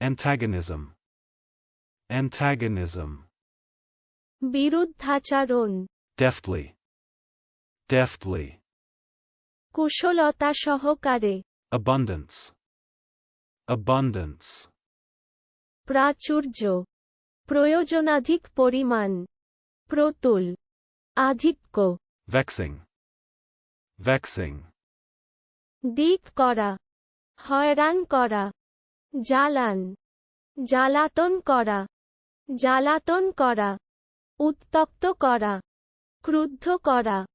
Antagonism. Antagonism. বিরুদ্ধাচারণ Deftly. Deftly. কুশলতা সহকারে Abundance. Abundance. প্রাচুর্য প্রয়োজনাধিক পরিমাণ প্রতুল আধিক্য Vexing. Vexing. দিক করা হয়রান করা জ্বালান। জ্বালাতন করা। জ্বালাতন করা। উত্তক্ত করা। ক্রুদ্ধ করা।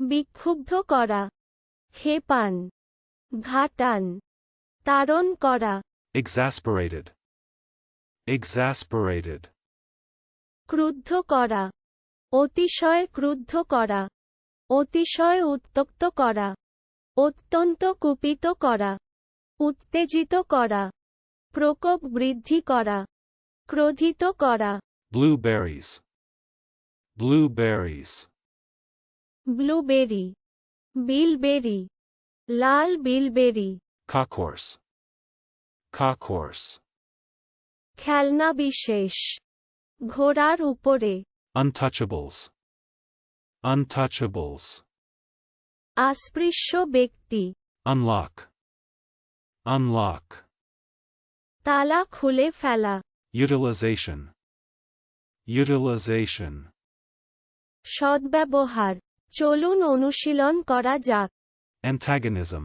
বিক্ষুব্ধ করা। খেপান। ঘাটান। তারণ করা। Exasperated. Exasperated. ক্রুদ্ধ করা। অতিশয় ক্রুদ্ধ করা। অতিশয় উত্তক্ত করা। অত্যন্ত কুপিত করা। উত্তেজিত করা। প্রকোপ বৃদ্ধি করা ক্রোধিত করা। ব্লুবেরিজ ব্লুবেরিজ ব্লুবেরি বিলবেরি লাল বিলবেরি খাখোর্স খাখোর্স খেলনা বিশেষ ঘোড়ার উপরে। আনথাচবলস আনথাচবলস আস্পৃশ্য ব্যক্তি। আনলক আনলক তালা খুলে ফেলা Utilization. Utilization. সদ্ব্যবহার চলুন অনুশীলন করা যাক Antagonism.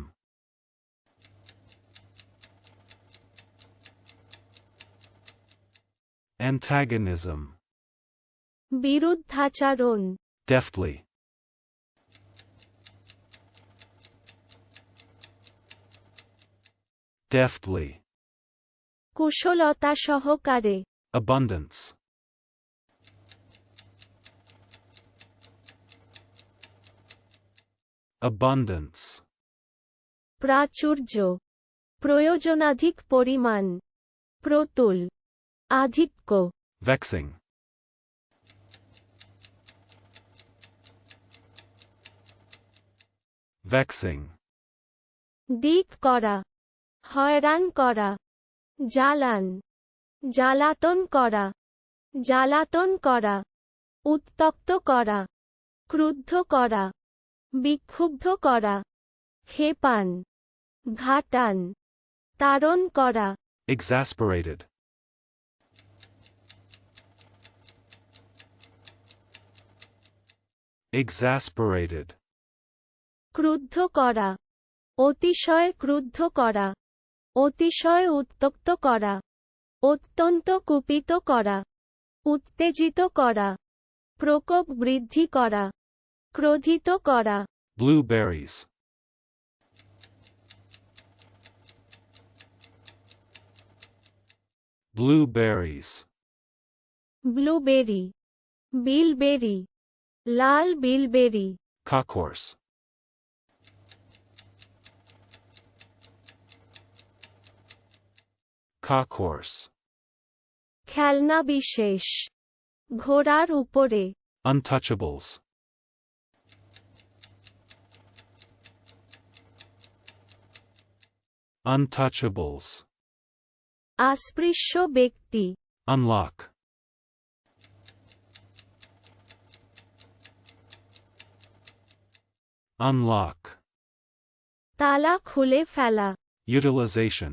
Antagonism. বিরুদ্ধাচারণ Deftly. Deftly. কুশলতা সহকারে Abundance. Abundance. প্রাচুর্য প্রয়োজনাধিক পরিমাণ প্রতুল আধিক্য Vexing. Vexing. দিক করা হয়রান করা জ্বালান। জ্বালাতন করা। জ্বালাতন করা। উত্তক্ত করা। ক্রুদ্ধ করা। বিক্ষুব্ধ করা। খেপান। ঘাটান। তারণ করা। Exasperated. Exasperated. ক্রুদ্ধ করা। অতিশয় ক্রুদ্ধ করা। অতিশয় উত্তক্ত করা অত্যন্ত কুপিত করা উত্তেজিত করা প্রকোপ বৃদ্ধি করা ক্রোধিত করা। Blueberries. Blueberries. ব্লুবেরি বিলবেরি লাল বিলবেরি Cockhorse. Cockhorse. খেলনা বিশেষ ঘোড়ার উপরে Untouchables. Untouchables. আস্পৃশ্য ব্যক্তি Unlock. Unlock. তালা খুলে ফেলা Utilization.